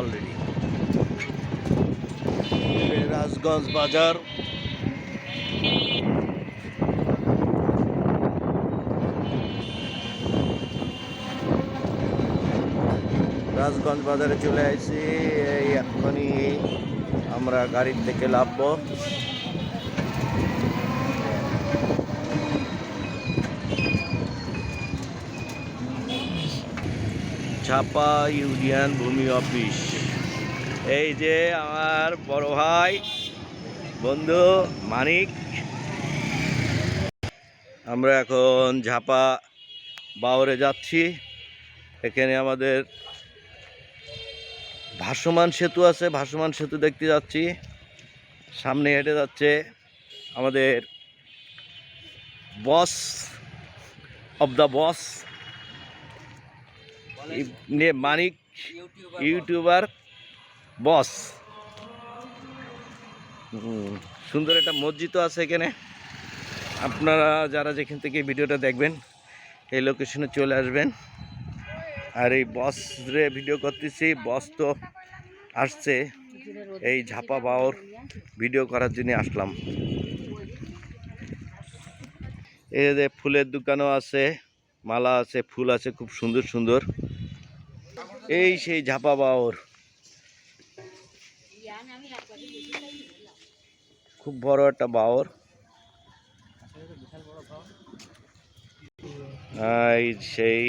Already Rajganj বাজার রাজগঞ্জ বাজারে চলে আসছি এই এখনই আমরা গাড়ির থেকে লাভব ছাপা ইউনিয়ন ভূমি অফিস। এই যে আমার বড় ভাই বন্ধু মানিক। আমরা এখন ঝাপা বাওরে যাচ্ছি। এখানে আমাদের ভাসমান সেতু আছে ভাসমান সেতু দেখতে যাচ্ছি। সামনে হেঁটে যাচ্ছে আমাদের boss of the boss. Manik YouTuber boss. সুন্দর একটা মসজিদও আছে এখানে। আপনারা যারা যেখান থেকে ভিডিওটা দেখবেন, এই লোকেশনে চলে আসবেন। আর এই বস রে ভিডিও করতেছি, বস তো আসছে। এই ঝাপা বাওর ভিডিও করার জন্য আসলাম। এই যে ফুলের দোকানও আছে, মালা আছে, ফুল আছে, খুব সুন্দর সুন্দর। এই সেই ঝাপা বাওর। খুব বড় একটা বাওর। সেই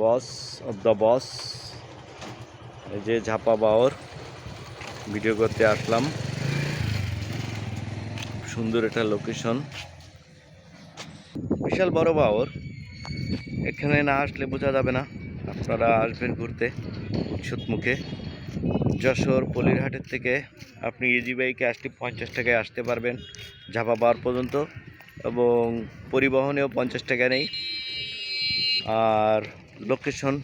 বস অফ দ্য বস এই যে ঝাপা বাওর। ভিডিও করতে আসলাম। সুন্দর একটা লোকেশন বিশাল বড় বাওর। এখানে না আসলে বোঝা যাবে না। আপনারা আসবেন ঘুরতে উৎসত মুখে। যশোর পলিরহাটের থেকে আপনি ইজি বাইকে আসলে পঞ্চাশ টাকায় আসতে পারবেন, ঝাপা বার পর্যন্ত এবং পরিবহনেও পঞ্চাশ টাকা নেই। আর লোকেশন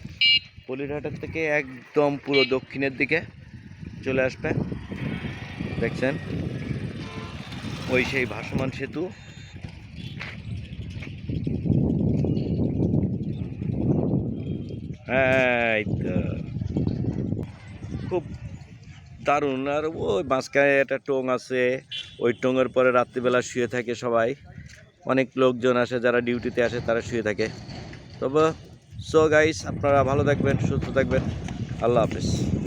পলিরহাটের থেকে একদম পুরো দক্ষিণের দিকে চলে আসবে দেখছেন? ওই সেই ভাসমান সেতু। তো। খুব দারুণ। আর ওই মাঝখানে একটা টোং আছে, ওই টোঙের পরে রাত্রিবেলা শুয়ে থাকে সবাই। অনেক লোকজন আসে, যারা ডিউটিতে আসে তারা শুয়ে থাকে। তবে সো গাইস আপনারা ভালো থাকবেন, সুস্থ থাকবেন। আল্লাহ হাফিজ।